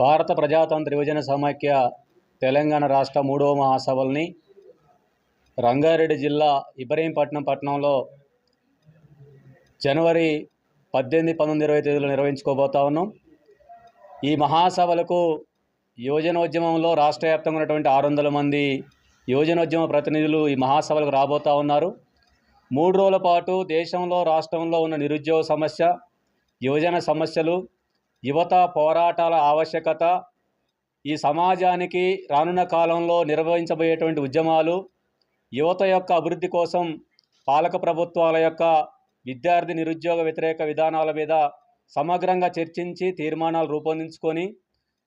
భారత ప్రజాతంత్ర యువజన సమాఖ్య తెలంగాణ రాష్ట్ర మూడవ మహాసభల్ని రంగారెడ్డి జిల్లా ఇబ్రహీంపట్నం పట్టణంలో జనవరి పద్దెనిమిది పంతొమ్మిది ఇరవై తేదీలో నిర్వహించుకోబోతా ఉన్నాం. ఈ మహాసభలకు యువజనోద్యమంలో రాష్ట్ర వ్యాప్తంగా ఉన్నటువంటి ఆరు వందల మంది యువజనోద్యమ ప్రతినిధులు ఈ మహాసభలకు రాబోతా ఉన్నారు. మూడు రోజుల పాటు దేశంలో రాష్ట్రంలో ఉన్న నిరుద్యోగ సమస్య యువజన సమస్యలు యువత పోరాటాల ఆవశ్యకత ఈ సమాజానికి రానున్న కాలంలో నిర్వహించబోయేటువంటి ఉద్యమాలు యువత యొక్క అభివృద్ధి కోసం పాలక ప్రభుత్వాల యొక్క విద్యార్థి నిరుద్యోగ వ్యతిరేక విధానాల మీద సమగ్రంగా చర్చించి తీర్మానాలు రూపొందించుకొని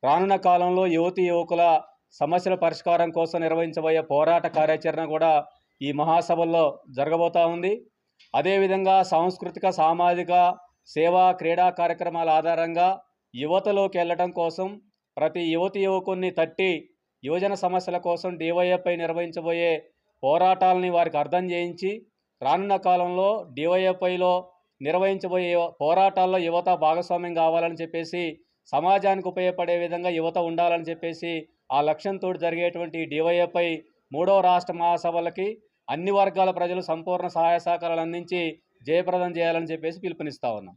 రానున్న కాలంలో యువతి యువకుల సమస్యల పరిష్కారం కోసం నిర్వహించబోయే పోరాట కార్యాచరణ కూడా ఈ మహాసభల్లో జరగబోతా ఉంది. అదేవిధంగా సాంస్కృతిక సామాజిక సేవా క్రీడా కార్యక్రమాల ఆధారంగా యువతలోకి వెళ్ళటం కోసం ప్రతి యువతి యువకుల్ని తట్టి యువజన సమస్యల కోసం డివైఎఫ్ఐ నిర్వహించబోయే పోరాటాలని వారికి అర్థం చేయించి రానున్న కాలంలో డివైఎఫ్ఐలో నిర్వహించబోయే పోరాటాల్లో యువత భాగస్వామ్యం కావాలని చెప్పేసి సమాజానికి ఉపయోగపడే విధంగా యువత ఉండాలని చెప్పేసి ఆ లక్ష్యంతో జరిగేటువంటి డివైఎఫ్ఐ మూడవ రాష్ట్ర మహాసభలకి అన్ని వర్గాల ప్రజలు సంపూర్ణ సహాయ సహకారాలు అందించి జయప్రదం చేయాలని చెప్పేసి పిలుపునిస్తా ఉన్నాం.